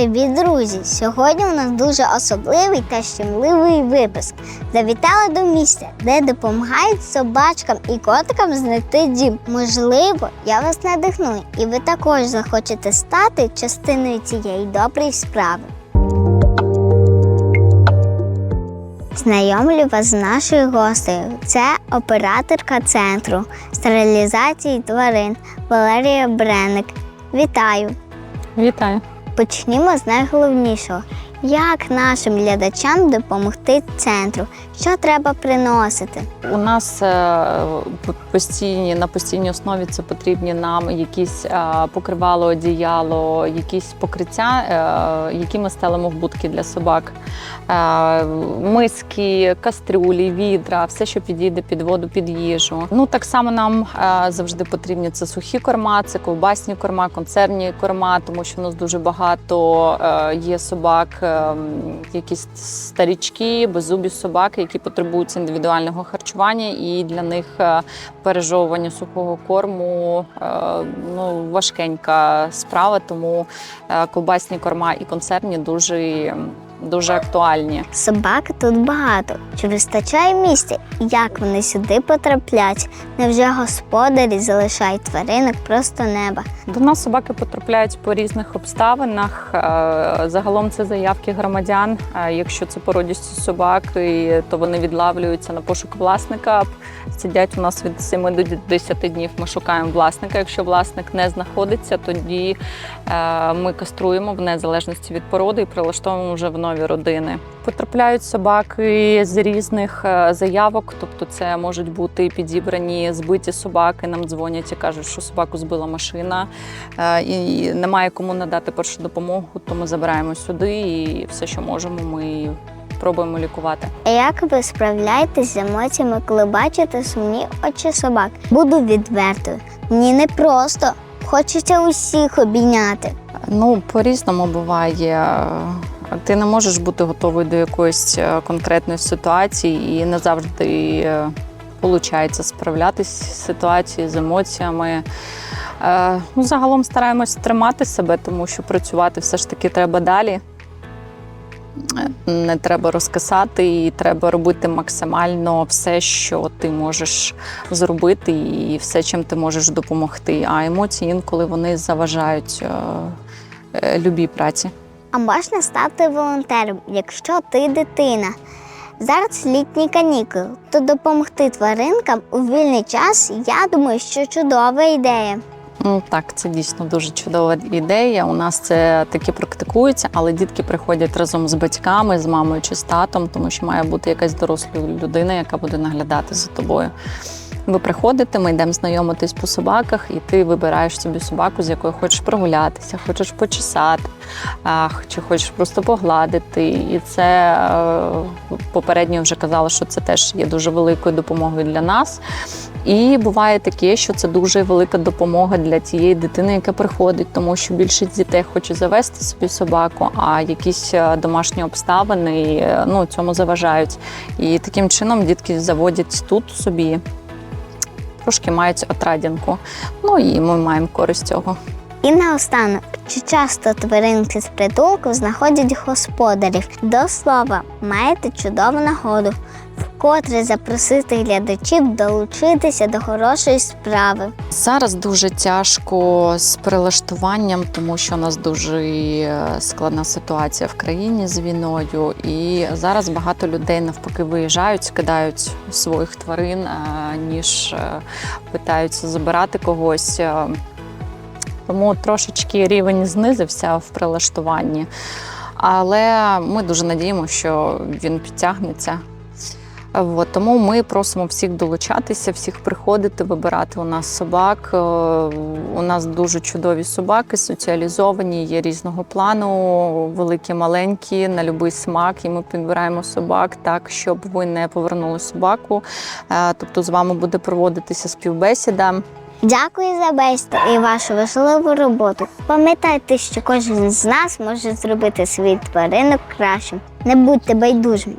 Привіт, друзі! Сьогодні у нас дуже особливий та щемливий випуск. Завітали до місця, де допомагають собачкам і котикам знайти дім. Можливо, я вас надихну, і ви також захочете стати частиною цієї доброї справи. Знайомлю вас з нашою гостею. Це операторка центру стерилізації тварин Валерія Бреник. Вітаю! Вітаю. Почнімо з найголовнішого. Як нашим глядачам допомогти центру? Що треба приносити? У нас е, постійні на постійній основі це потрібні нам якісь е, покривало, одіяло, якісь покриття, е, які ми стелимо в будки для собак. Миски, кастрюлі, відра, все, що підійде під воду, під їжу. Ну так само нам завжди потрібні це сухі корма, це ковбасні корма, концерні корма, тому що у нас дуже багато є собак, якісь старічки, беззубі собаки, які потребують індивідуального харчування, і для них е, пережовування сухого корму е, ну, важкенька справа, тому колбасні ковбасні корма і концерні дуже, дуже актуальні. Собак тут багато. Чи вистачає місця? Як вони сюди потрапляють? Невже господарі залишають тваринок просто неба? До нас собаки потрапляють по різних обставинах. Е, Загалом це заявки громадян. Е, Якщо це породісті собаки, то вони відлавлюються на пошук власника. Сидять у нас від 7 до 10 днів. Ми шукаємо власника. Якщо власник не знаходиться, тоді е, ми каструємо в незалежності від породи і прилаштовуємо вже в нові родини. Потрапляють собаки з різних е, заявок, тобто це можуть бути підібрані збиті собаки. Нам дзвонять і кажуть, що собаку збила машина е, і немає кому надати першу допомогу, то ми забираємо сюди і все, що можемо, ми пробуємо лікувати. Як ви справляєтесь з емоціями, коли бачите сумні очі собак? Буду відвертою. Мені не просто. Хочеться усіх обійняти. Ну, по-різному буває. Ти не можеш бути готовий до якоїсь е, конкретної ситуації, і не завжди виходить справлятися з ситуацією, з емоціями. Е, Ну, загалом стараємось тримати себе, тому що працювати все ж таки треба далі. Е, Не треба розкисати, і треба робити максимально все, що ти можеш зробити, і все, чим ти можеш допомогти. А емоції інколи вони заважають е, е, любій праці. А можна стати волонтером, якщо ти дитина. Зараз літні канікули, то допомогти тваринкам у вільний час, я думаю, що чудова ідея. Ну так, це дійсно дуже чудова ідея. У нас це таки практикується, але дітки приходять разом з батьками, з мамою чи з татом, тому що має бути якась доросла людина, яка буде наглядати за тобою. Ви приходите, ми йдемо знайомитись по собаках, і ти вибираєш собі собаку, з якою хочеш прогулятися, хочеш почесати, чи хочеш просто погладити. І це е, попередньо вже казала, що це теж є дуже великою допомогою для нас. І буває таке, що це дуже велика допомога для тієї дитини, яка приходить, тому що більшість дітей хоче завести собі собаку, а якісь е, домашні обставини е, ну, цьому заважають. І таким чином дітки заводять тут собі. Трошки мають отрадінку. Ну і ми маємо користь цього. І наостанок, чи часто тваринки з притулку знаходять господарів? До слова, маєте чудову нагоду вкотре запросити глядачів долучитися до хорошої справи. Зараз дуже тяжко з прилаштуванням, тому що у нас дуже е, складна ситуація в країні з війною. І зараз багато людей навпаки виїжджають, кидають своїх тварин, е, ніж е, питаються забирати когось. Тому трошечки рівень знизився в прилаштуванні. Але ми дуже надіємося, що він підтягнеться. От, тому ми просимо всіх долучатися, всіх приходити, вибирати у нас собак. Е, У нас дуже чудові собаки, соціалізовані, є різного плану, великі, маленькі, на будь-який смак. І ми підбираємо собак так, щоб ви не повернули собаку. Е, Тобто з вами буде проводитися співбесіда. Дякую за бесіду і вашу важливу роботу. Пам'ятайте, що кожен з нас може зробити свій тваринок кращим. Не будьте байдужими